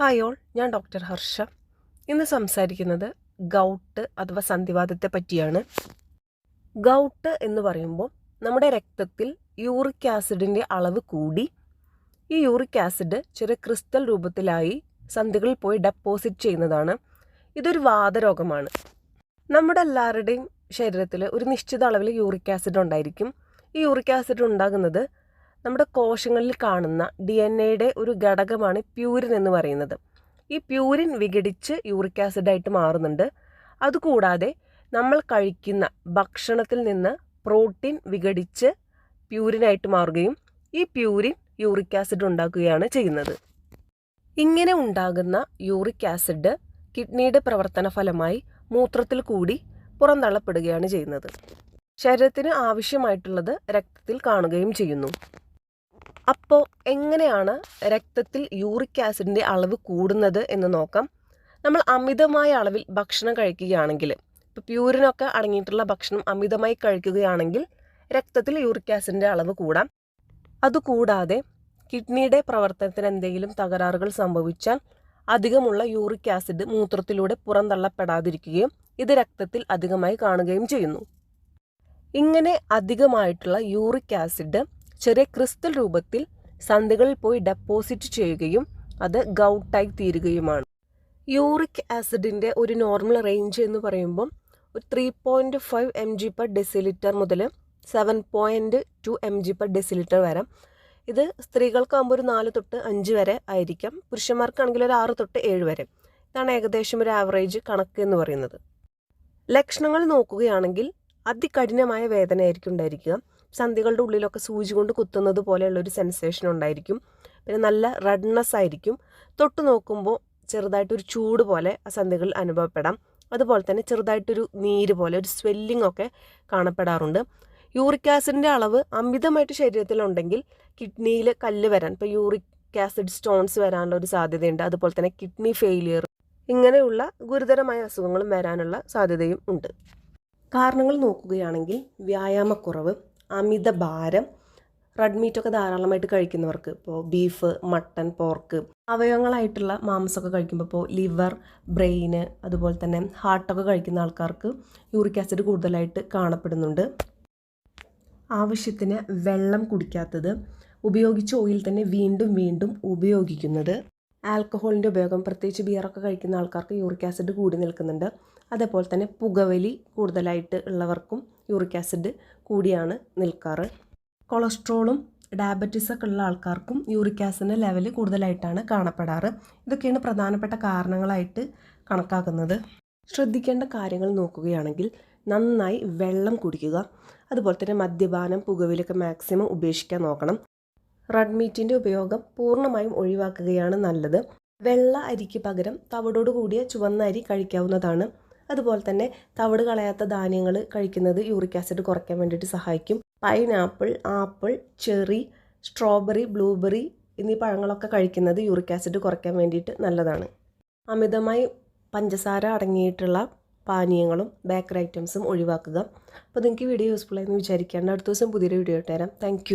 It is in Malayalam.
ഹായ് ഓൾ ഞാൻ ഡോക്ടർ ഹർഷ. ഇന്ന് സംസാരിക്കുന്നത് ഗൗട്ട് അഥവാ സന്ധിവാദത്തെ പറ്റിയാണ്. ഗൗട്ട് എന്ന് പറയുമ്പോൾ നമ്മുടെ രക്തത്തിൽ യൂറിക് ആസിഡിന്റെ അളവ് കൂടി. ഈ യൂറിക് ആസിഡ് ചെറിയ ക്രിസ്റ്റൽ രൂപത്തിലായി സന്ധികളിൽ പോയി ഡെപ്പോസിറ്റ് ചെയ്യുന്നതാണ്. ഇതൊരു വാതരോഗമാണ്. നമ്മുടെ എല്ലാവരുടെയും ശരീരത്തിൽ ഒരു നിശ്ചിത അളവിൽ യൂറിക് ആസിഡ് ഉണ്ടായിരിക്കും. ഈ യൂറിക് ആസിഡ് ഉണ്ടാകുന്നത് നമ്മുടെ കോശങ്ങളിൽ കാണുന്ന ഡി എൻ എയുടെ ഒരു ഘടകമാണ് പ്യൂരിൻ എന്ന് പറയുന്നത്. ഈ പ്യൂരിൻ വിഘടിച്ച് യൂറിക് ആസിഡായിട്ട് മാറുന്നുണ്ട്. അതുകൂടാതെ നമ്മൾ കഴിക്കുന്ന ഭക്ഷണത്തിൽ നിന്ന് പ്രോട്ടീൻ വിഘടിച്ച് പ്യൂരിനായിട്ട് മാറുകയും ഈ പ്യൂരിൻ യൂറിക് ആസിഡ് ഉണ്ടാക്കുകയാണ് ചെയ്യുന്നത്. ഇങ്ങനെ ഉണ്ടാകുന്ന യൂറിക് ആസിഡ് കിഡ്നിയുടെ പ്രവർത്തന ഫലമായി മൂത്രത്തിൽ കൂടി പുറന്തള്ളപ്പെടുകയാണ് ചെയ്യുന്നത്. ശരീരത്തിന് ആവശ്യമായിട്ടുള്ളത് രക്തത്തിൽ കാണുകയും ചെയ്യുന്നു. അപ്പോൾ എങ്ങനെയാണ് രക്തത്തിൽ യൂറിക് ആസിഡിന്റെ അളവ് കൂടുന്നത് എന്ന് നോക്കാം. നമ്മൾ അമിതമായ അളവിൽ ഭക്ഷണം കഴിക്കുകയാണെങ്കിൽ ഇപ്പോൾ പ്യൂരിനൊക്കെ അടങ്ങിയിട്ടുള്ള ഭക്ഷണം അമിതമായി കഴിക്കുകയാണെങ്കിൽ രക്തത്തിൽ യൂറിക് ആസിഡിന്റെ അളവ് കൂടാം. അതുകൂടാതെ കിഡ്നിയുടെ പ്രവർത്തനത്തിന് എന്തെങ്കിലും തകരാറുകൾ സംഭവിച്ചാൽ അധികമുള്ള യൂറിക് ആസിഡ് മൂത്രത്തിലൂടെ പുറന്തള്ളപ്പെടാതിരിക്കുകയും ഇത് രക്തത്തിൽ അധികമായി കാണുകയും ചെയ്യുന്നു. ഇങ്ങനെ അധികമായിട്ടുള്ള യൂറിക് ആസിഡ് ചെറിയ ക്രിസ്റ്റൽ രൂപത്തിൽ സന്ധികളിൽ പോയി ഡെപ്പോസിറ്റ് ചെയ്യുകയും അത് ഗൗട്ടായി തീരുകയുമാണ്. യൂറിക് ആസിഡിന്റെ ഒരു നോർമൽ റേഞ്ച് എന്ന് പറയുമ്പം ഒരു three point five M G per decilitre മുതൽ seven point two M G per decilitre വരെ. ഇത് സ്ത്രീകൾക്കാകുമ്പോൾ ഒരു നാല് തൊട്ട് അഞ്ച് വരെ ആയിരിക്കാം. പുരുഷന്മാർക്കാണെങ്കിൽ ഒരു ആറ് തൊട്ട് ഏഴ് വരെ. ഇതാണ് ഏകദേശം ഒരു ആവറേജ് കണക്ക് എന്ന് പറയുന്നത്. ലക്ഷണങ്ങൾ നോക്കുകയാണെങ്കിൽ അതികഠിനമായ വേദനയായിരിക്കും ഉണ്ടായിരിക്കുക. സന്ധികളുടെ ഉള്ളിലൊക്കെ സൂചി കൊണ്ട് കുത്തുന്നത് പോലെയുള്ളൊരു സെൻസേഷൻ ഉണ്ടായിരിക്കും. പിന്നെ നല്ല റെഡ്നെസ് ആയിരിക്കും. തൊട്ട് നോക്കുമ്പോൾ ചെറുതായിട്ടൊരു ചൂട് പോലെ ആ സന്ധികളിൽ അനുഭവപ്പെടാം. അതുപോലെ തന്നെ ചെറുതായിട്ടൊരു നീര് പോലെ ഒരു സ്വെല്ലിംഗ് ഒക്കെ കാണപ്പെടാറുണ്ട്. യൂറിക് ആസിഡിന്റെ അളവ് അമിതമായിട്ട് ശരീരത്തിലുണ്ടെങ്കിൽ കിഡ്നിയിൽ കല്ല് വരാൻ ഇപ്പോൾ യൂറിക് ആസിഡ് സ്റ്റോൺസ് വരാനുള്ള ഒരു സാധ്യതയുണ്ട്. അതുപോലെ തന്നെ കിഡ്നി ഫെയിലിയർ ഇങ്ങനെയുള്ള ഗുരുതരമായ അസുഖങ്ങളും വരാനുള്ള സാധ്യതയും ഉണ്ട്. കാരണങ്ങൾ നോക്കുകയാണെങ്കിൽ വ്യായാമക്കുറവ് അമിത ഭാരം റെഡ് മീറ്റൊക്കെ ധാരാളമായിട്ട് കഴിക്കുന്നവർക്ക് ഇപ്പോൾ ബീഫ് മട്ടൺ പോർക്ക് അവയവങ്ങളായിട്ടുള്ള മാംസമൊക്കെ കഴിക്കുമ്പോൾ ഇപ്പോൾ ലിവർ ബ്രെയിന് അതുപോലെ തന്നെ ഹാർട്ടൊക്കെ കഴിക്കുന്ന ആൾക്കാർക്ക് യൂറിക് ആസിഡ് കൂടുതലായിട്ട് കാണപ്പെടുന്നുണ്ട്. ആവശ്യത്തിന് വെള്ളം കുടിക്കാത്തത് ഉപയോഗിച്ച ഓയിൽ തന്നെ വീണ്ടും വീണ്ടും ഉപയോഗിക്കുന്നത്. ആൽക്കഹോളിന്റെ ഉപയോഗം പ്രത്യേകിച്ച് ബിയറൊക്കെ കഴിക്കുന്ന ആൾക്കാർക്ക് യൂറിക് ആസിഡ് കൂടി നിൽക്കുന്നുണ്ട്. അതേപോലെ തന്നെ പുകവലി കൂടുതലായിട്ട് ഉള്ളവർക്കും യൂറിക് ആസിഡ് കൂടിയാണ് നിൽക്കാറ്. കൊളസ്ട്രോളും ഡയബറ്റീസ് ഒക്കെ ഉള്ള ആൾക്കാർക്കും യൂറിക് ആസിഡിന്റെ ലെവൽ കൂടുതലായിട്ടാണ് കാണപ്പെടാറ്. ഇതൊക്കെയാണ് പ്രധാനപ്പെട്ട കാരണങ്ങളായിട്ട് കണക്കാക്കുന്നത്. ശ്രദ്ധിക്കേണ്ട കാര്യങ്ങൾ നോക്കുകയാണെങ്കിൽ നന്നായി വെള്ളം കുടിക്കുക. അതുപോലെ തന്നെ മദ്യപാനം പുകവലിയൊക്കെ മാക്സിമം ഉപേക്ഷിക്കാൻ നോക്കണം. റെഡ് മീറ്റിന്റെ ഉപയോഗം പൂർണമായും ഒഴിവാക്കുകയാണ് നല്ലത്. വെള്ള അരിക്ക് പകരം തവിടോട് കൂടിയ ചുവന്ന അരി കഴിക്കാവുന്നതാണ്. അതുപോലെ തന്നെ തവിട് കളയാത്ത ധാന്യങ്ങൾ കഴിക്കുന്നത് യൂറിക് ആസിഡ് കുറയ്ക്കാൻ വേണ്ടിയിട്ട് സഹായിക്കും. Pineapple apple cherry strawberry blueberry എന്നീ പഴങ്ങളൊക്കെ കഴിക്കുന്നത് യൂറിക് ആസിഡ് കുറയ്ക്കാൻ വേണ്ടിയിട്ട് നല്ലതാണ്. അമിതമായി പഞ്ചസാര അടങ്ങിയിട്ടുള്ള പാനീയങ്ങളും ബേക്കറി ഐറ്റംസും ഒഴിവാക്കുക. അപ്പോൾ നിങ്ങൾക്ക് വീഡിയോ യൂസ്ഫുൾ ആയെന്ന് വിചാരിക്കാണ്ട് അടുത്ത ദിവസം പുതിയൊരു വീഡിയോ ഇട്ടുതരാം താങ്ക്